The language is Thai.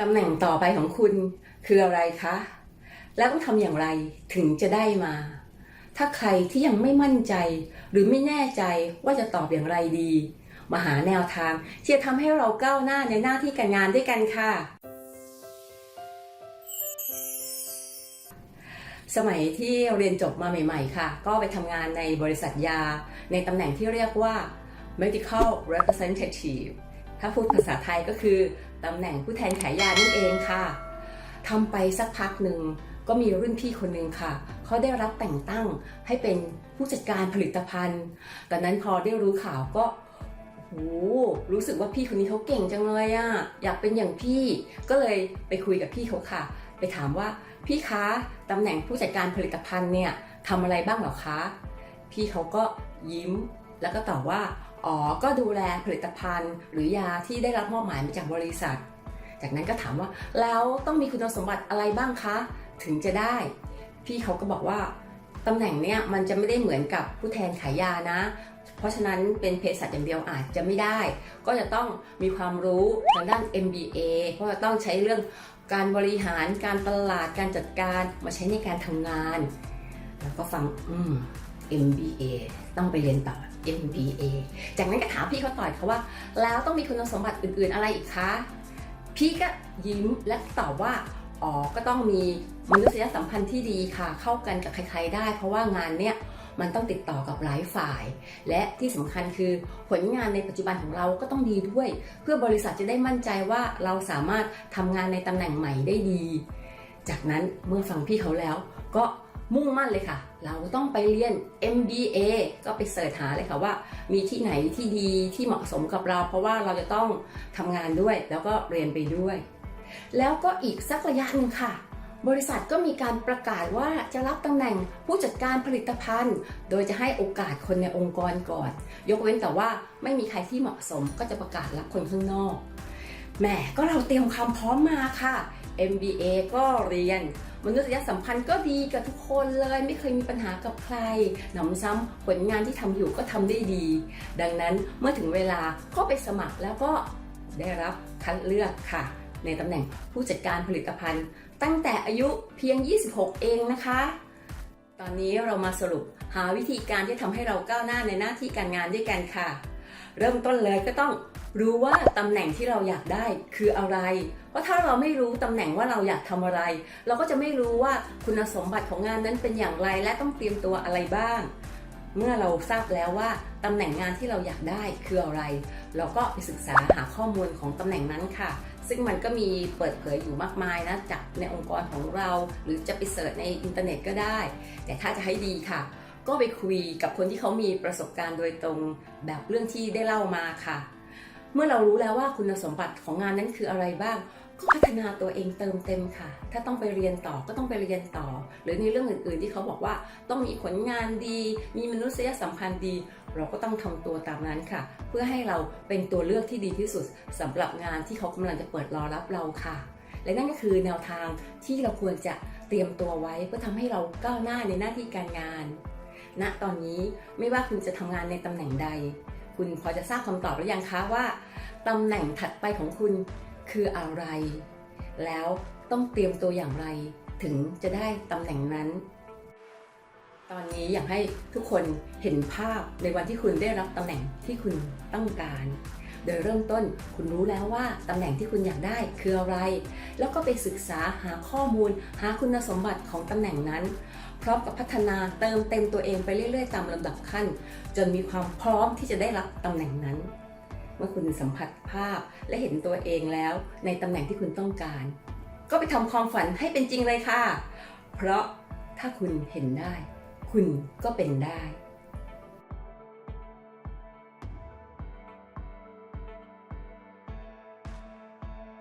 ตำแหน่งต่อไปของคุณคืออะไรคะ แล้วต้องทำอย่างไรถึงจะได้มา ถ้าใครที่ยังไม่มั่นใจ หรือไม่แน่ใจว่าจะตอบอย่างไรดี มาหาแนวทางที่จะทำให้เราก้าวหน้าในหน้าที่การงานด้วยกันค่ะ สมัยที่เรียนจบมาใหม่ ๆ ค่ะ ก็ไปทำงานในบริษัทยา ในตำแหน่งที่เรียกว่า medical representative ถ้าพูดภาษาไทยก็คือตำแหน่งผู้แทนขายยานั่นเองค่ะทำไปสักพักหนึ่งก็มีรุ่นพี่คนหนึ่งค่ะ เขาได้รับแต่งตั้งให้เป็นผู้จัดการผลิตภัณฑ์ ตอนนั้นพอได้รู้ข่าวก็โอ้โหรู้สึกว่าพี่คนนี้เขาเก่งจังเลยอะอยากเป็นอย่างพี่ ก็เลยไปคุยกับพี่เขาค่ะ ไปถามว่าพี่คะตำแหน่งผู้จัดการผลิตภัณฑ์เนี่ยทำอะไรบ้างหรอคะ พี่เขาก็ยิ้มแล้วก็ตอบว่า อ๋อ ก็ดูแลผลิตภัณฑ์ หรือยาที่ได้รับมอบหมายมาจากบริษัท จากนั้นก็ถามว่าแล้วต้องมีคุณสมบัติอะไรบ้างคะ ถึงจะได้ พี่เขาก็บอกว่าตำแหน่งเนี้ยมันจะไม่ได้เหมือนกับผู้แทนขายยานะ เพราะฉะนั้นเป็นเภสัชอย่างเดียวอาจจะไม่ได้ ก็จะต้องมีความรู้ทางด้าน MBA เพราะจะต้องใช้เรื่องการบริหารการตลาดการจัดการมาใช้ในการทำงาน แล้วก็ฟังอืม MBA ต้องไปเรียนต่อ MBA จากนั้นก็ถามพี่เขาต่อยเขาว่า แล้วต้องมีคุณสมบัติอื่นๆอะไรอีกคะ พี่ก็ยิ้มและตอบว่าอ๋อก็ต้องมีมนุษยสัมพันธ์ที่ดีค่ะ เข้ากันกับใครๆได้ เพราะว่างานเนี้ยมันต้องติดต่อกับหลายฝ่าย และที่สำคัญคือผลงานในปัจจุบันของเราก็ต้องดีด้วย เพื่อบริษัทจะได้มั่นใจว่าเราสามารถทำงานในตำแหน่งใหม่ได้ดี จากนั้นเมื่อฟังพี่เขาแล้วก็ มุ่งมั่นเลยค่ะ เราต้องไปเรียน MBA ก็ไปเสิร์ชหาเลยค่ะว่า มีที่ไหนที่ดีที่เหมาะสมกับเรา เพราะว่าเราจะต้องทำงานด้วย แล้วก็เรียนไปด้วย แล้วก็อีกสักระยะหนึ่งค่ะ บริษัทก็มีการประกาศว่าจะรับตำแหน่งผู้จัดการผลิตภัณฑ์ โดยจะให้โอกาสคนในองค์กรก่อน ยกเว้นแต่ว่าไม่มีใครที่เหมาะสมก็จะประกาศรับคนข้างนอกแหมก็เราเตรียมความพร้อมมาค่ะ MBA ก็เรียน มนุษยสัมพันธ์ก็ดีกับทุกคนเลยไม่เคยมีปัญหากับใครหนำซ้ำผลงานที่ทำอยู่ก็ทำได้ดี ดังนั้นเมื่อถึงเวลาก็ไปสมัครแล้วก็ได้รับคัดเลือกค่ะ ในตำแหน่งผู้จัดการผลิตภัณฑ์ ตั้งแต่อายุเพียง 26 เองนะคะ ตอนนี้เรามาสรุปหาวิธีการที่ทำให้เราก้าวหน้าในหน้าที่การงานด้วยกันค่ะ เริ่มต้นเลยก็ต้อง รู้ว่าตำแหน่งที่เราอยากได้คืออะไร เพราะถ้าเราไม่รู้ตำแหน่งว่าเราอยากทำอะไร เราก็จะไม่รู้ว่าคุณสมบัติของงานนั้นเป็นอย่างไรและต้องเตรียมตัวอะไรบ้าง เมื่อเราทราบแล้วว่าตำแหน่งงานที่เราอยากได้คืออะไร เราก็ไปศึกษาหาข้อมูลของตำแหน่งนั้นค่ะ ซึ่งมันก็มีเปิดเผยอยู่มากมายนะจากในองค์กรของเรา หรือจะไปเสิร์ชในอินเทอร์เน็ตก็ได้ แต่ถ้าจะให้ดีค่ะก็ไปคุยกับคนที่เขามีประสบการณ์โดยตรงแบบเรื่องที่ได้เล่ามาค่ะ เมื่อเรารู้แล้วว่าคุณสมบัติของงานนั้นคืออะไรบ้าง ก็พัฒนาตัวเองเติมเต็มค่ะ ถ้าต้องไปเรียนต่อก็ต้องไปเรียนต่อ หรือในเรื่องอื่น ๆ ที่เขาบอกว่าต้องมีผลงานดี มีมนุษยสัมพันธ์ดี เราก็ต้องทำตัวตามนั้นค่ะ เพื่อให้เราเป็นตัวเลือกที่ดีที่สุดสำหรับงานที่เขากำลังจะเปิดรอรับเราค่ะ และนั่นก็คือแนวทางที่เราควรจะเตรียมตัวไว้เพื่อทำให้เราก้าวหน้าในหน้าที่การงานณตอนนี้ไม่ว่าคุณจะทำงานในตำแหน่งใด คุณพอจะทราบคำตอบหรือยังคะว่าตำแหน่งถัดไปของคุณคืออะไร แล้วต้องเตรียมตัวอย่างไรถึงจะได้ตำแหน่งนั้น ตอนนี้อยากให้ทุกคนเห็นภาพในวันที่คุณได้รับตำแหน่งที่คุณต้องการ โดยเริ่มต้นคุณรู้แล้วว่าตำแหน่งที่คุณอยากได้คืออะไร แล้วก็ไปศึกษาหาข้อมูล หาคุณสมบัติของตำแหน่งนั้น พร้อมกับพัฒนาเติมเต็มตัวเองไปเรื่อยๆ ตามลำดับขั้น จนมีความพร้อมที่จะได้รับตำแหน่งนั้นเมื่อคุณสัมผัสภาพและเห็นตัวเองแล้ว ในตำแหน่งที่คุณต้องการ ก็ไปทำความฝันให้เป็นจริงเลยค่ะ เพราะถ้าคุณเห็นได้ คุณก็เป็นได้